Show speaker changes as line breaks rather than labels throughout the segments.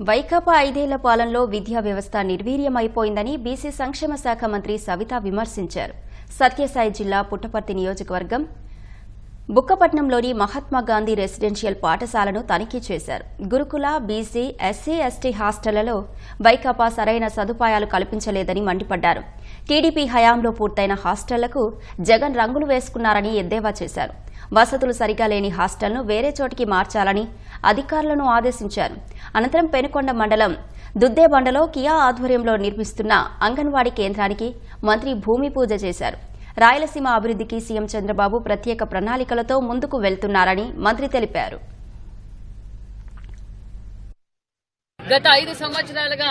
వైకాపా ఐదేళ్ళ పాలనలో విద్యా వ్యవస్థ నిర్వీర్యమైపోయిందని బీసీ సంక్షేమ శాఖ మంత్రి సవిత విమర్శించారు. సత్యసాయి జిల్లా పుట్టపర్తి నియోజకవర్గం బుక్కపట్నంలోని మహాత్మా గాంధీ రెసిడెన్షియల్ పాఠశాలను తనిఖీ చేశారు. గురుకుల బీసీ ఎస్సీ ఎస్టీ హాస్టళ్ళలో వైకాపా సరైన సదుపాయాలు కల్పించలేదని మండిపడ్డారు. టీడీపీ హయాంలో పూర్తయిన హాస్టళ్ళకు జగన్ రంగులు వేసుకున్నారని ఎద్దేవా చేశారు. వసతులు సరిగా లేని హాస్టల్ను వేరే చోటికి మార్చాలని అధికారులను ఆదేశించారు. అనంతరం పెనుకొండ మండలం దుద్దేబండలో కియా ఆధ్వర్యంలో నిర్మిస్తున్న అంగన్వాడీ కేంద్రానికి మంత్రి భూమి పూజ చేశారు. రాయలసీమ అభివృద్ధికి సీఎం చంద్రబాబు ప్రత్యేక ప్రణాళికలతో ముందుకు వెళ్తున్నారని మంత్రి తెలిపారు.
గత ఐదు సంవత్సరాలుగా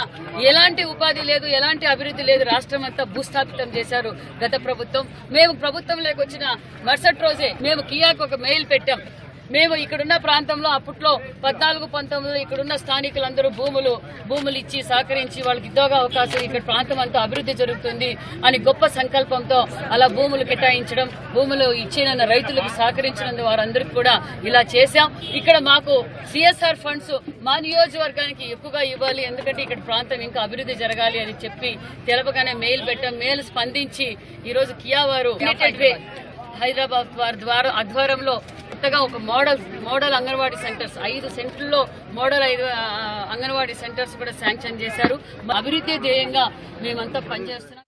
ఎలాంటి ఉపాధి లేదు ఎలాంటి అభివృద్ధి లేదు రాష్ట్రం అంతా భూస్థాపితం చేశారు గత ప్రభుత్వం. మేము ప్రభుత్వంలోకి వచ్చిన మరుసటి రోజే మేము కియాకు ఒక మెయిల్ పెట్టాం. మేము ఇక్కడున్న ప్రాంతంలో అప్పట్లో పద్నాలుగు పంతొమ్మిదిలో ఇక్కడున్న స్థానికులందరూ భూములు భూములు ఇచ్చి సహకరించి వాళ్ళకి ఉద్యోగ అవకాశం ఇక్కడ ప్రాంతం అంతా అభివృద్ధి జరుగుతుంది అని గొప్ప సంకల్పంతో అలా భూములు కేటాయించడం భూములు ఇచ్చిన రైతులకు సహకరించిన వారందరికీ కూడా ఇలా చేశాం. ఇక్కడ మాకు సిఎస్ఆర్ ఫండ్స్ మా నియోజకవర్గానికి ఎక్కువగా ఇవ్వాలి. ఎందుకంటే ఇక్కడ ప్రాంతం ఇంకా అభివృద్ధి జరగాలి అని చెప్పి తెలపగానే మెయిల్ పెట్టాం. మెయిల్ స్పందించి ఈ రోజు కియా వారు హైదరాబాద్ వారి ద్వారా ఆధ్వర్యంలో కొత్తగా ఒక మోడల్ మోడల్ అంగన్వాడీ సెంటర్స్ ఐదు సెంటర్లో మోడల్ ఐదు అంగన్వాడీ సెంటర్స్ కూడా శాంక్షన్ చేశారు. అభివృద్ధి ధ్యేయంగా మేమంతా పనిచేస్తున్నాం.